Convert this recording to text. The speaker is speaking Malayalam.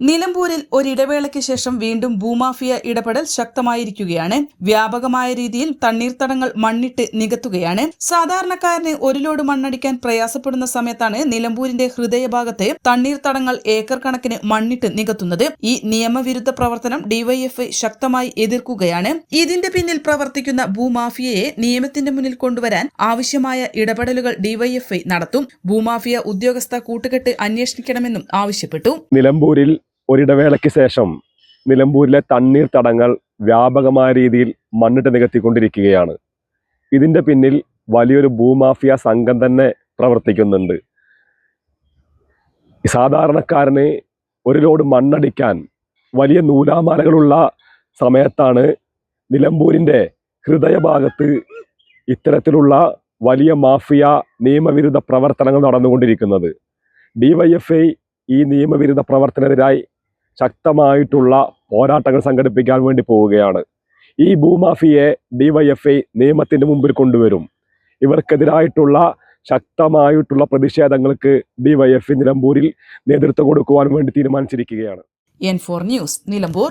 നിലമ്പൂരിൽ ഒരിടവേളയ്ക്ക് ശേഷം വീണ്ടും ഭൂമാഫിയ ഇടപെടൽ ശക്തമായിരിക്കുകയാണ്. വ്യാപകമായ രീതിയിൽ തണ്ണീർത്തടങ്ങൾ മണ്ണിട്ട് നികത്തുകയാണ്. സാധാരണക്കാരന് ഒരു ലോഡ് മണ്ണടിക്കാൻ പ്രയാസപ്പെടുന്ന സമയത്താണ് നിലമ്പൂരിന്റെ ഹൃദയഭാഗത്തെ തണ്ണീർത്തടങ്ങൾ ഏക്കർ കണക്കിന് മണ്ണിട്ട് നികത്തുന്നത്. ഈ നിയമവിരുദ്ധ പ്രവർത്തനം ഡിവൈഎഫ്ഐ ശക്തമായി എതിർക്കുകയാണ്. ഇതിന്റെ പിന്നിൽ പ്രവർത്തിക്കുന്ന ഭൂമാഫിയയെ നിയമത്തിന്റെ മുന്നിൽ കൊണ്ടുവരാൻ ആവശ്യമായ ഇടപെടലുകൾ ഡിവൈഎഫ്ഐ നടത്തും. ഭൂമാഫിയ ഉദ്യോഗസ്ഥ കൂട്ടുകെട്ട് അന്വേഷിക്കണമെന്നും ആവശ്യപ്പെട്ടു. നിലമ്പൂരിൽ ഒരിടവേളയ്ക്ക് ശേഷം നിലമ്പൂരിലെ തണ്ണീർ തടങ്ങൾ വ്യാപകമായ രീതിയിൽ മണ്ണിട്ട് നികത്തിക്കൊണ്ടിരിക്കുകയാണ്. ഇതിന്റെ പിന്നിൽ വലിയൊരു ഭൂമാഫിയ സംഘം തന്നെ പ്രവർത്തിക്കുന്നുണ്ട്. സാധാരണക്കാരന് ഒരു ലോഡ് മണ്ണടിക്കാൻ വലിയ നൂലാമാലകളുള്ള സമയത്താണ് നിലമ്പൂരിന്റെ ഹൃദയഭാഗത്ത് ഇത്തരത്തിലുള്ള വലിയ മാഫിയ നിയമവിരുദ്ധ പ്രവർത്തനങ്ങൾ നടന്നുകൊണ്ടിരിക്കുന്നത്. ഡിവൈഎഫ്ഐ ഈ നിയമവിരുദ്ധ പ്രവർത്തനത്തിനായി ശക്തമായിട്ടുള്ള പോരാട്ടങ്ങൾ സംഘടിപ്പിക്കാൻ വേണ്ടി പോവുകയാണ്. ഈ ഭൂമാഫിയെ ഡിവൈഎഫ്ഐ നിയമത്തിന്റെ മുമ്പിൽ കൊണ്ടുവരും. ഇവർക്കെതിരായിട്ടുള്ള ശക്തമായിട്ടുള്ള പ്രതിഷേധങ്ങൾക്ക് ഡിവൈഎഫ്ഐ നിലമ്പൂരിൽ നേതൃത്വം കൊടുക്കുവാൻ വേണ്ടി തീരുമാനിച്ചിരിക്കുകയാണ്. N four news Nilambur